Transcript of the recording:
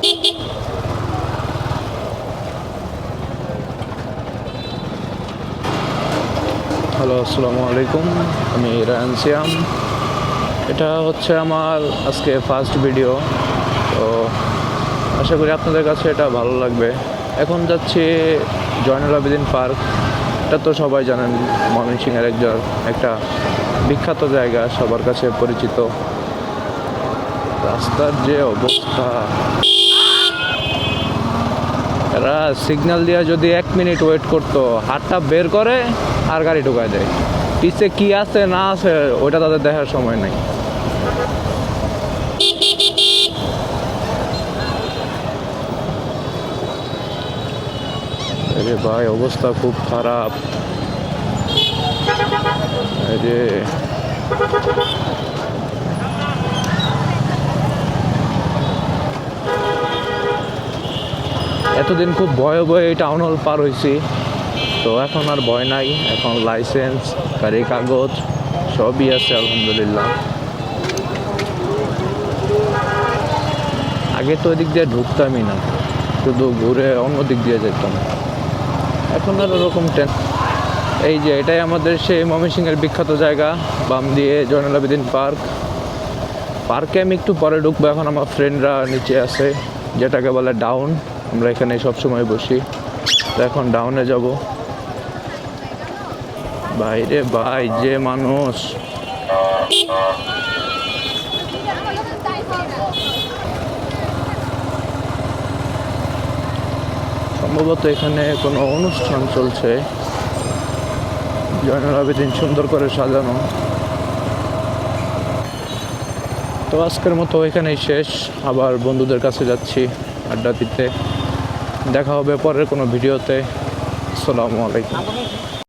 Hello আসসালামু আলাইকুম আমি রায়ন সিয়াম। এটা হচ্ছে আমার আজকে ফার্স্ট ভিডিও তো আশা করি আপনাদের কাছে এটা ভালো লাগবে। এখন যাচ্ছি জয়নুল আবেদিন পার্ক। এটা তো সবাই জানেন, ময়মনসিংহের একজন, একটা বিখ্যাত জায়গা, সবার কাছে পরিচিত। রাস্তার যে অবস্থা। এরা সিগন্যাল দিয়ে যদি এক মিনিট ওয়েট করতো, হাতটা বের করে আর গাড়ি ঢুকায় দেয়। পিছে কি আছে, না আছে, ওইটা তাদের দেখার সময় নাই। ভাই, অবস্থা খুব খারাপ আরে এতদিন খুব ভয়ে ভয়ে টাউন হল পার হয়েছি। তো এখন আর ভয় নাই, এখন লাইসেন্স গাড়ি কাগজ, সবই আছে, আলহামদুলিল্লাহ। আগে তো ওদিক দিয়ে ঢুকতামই না, শুধু ঘুরে অন্য দিক দিয়ে যেতাম। এখন আর ওরকম টেন এই যে এটাই আমাদের সেই ময়মনসিংহের বিখ্যাত জায়গা, বাম দিয়ে জয়নুল আবেদিন পার্ক। পার্কে আমি একটু পরে ঢুকবো, এখন আমার ফ্রেন্ডরা নিচে আছে, যেটাকে বলে ডাউন আমরা এখানে সবসময় বসি। তো এখন ডাউনে যাব। বাইরে, ভাই, যে মানুষ। সম্ভবত এখানে কোনো অনুষ্ঠান চলছে। জয়নুল আবেদিন সুন্দর করে সাজানো। তো আজকের মতো এখানেই শেষ। আবার বন্ধুদের কাছে যাচ্ছি আড্ডা দিতে। দেখা হবে পরের কোনো ভিডিওতে। আসসালামু আলাইকুম।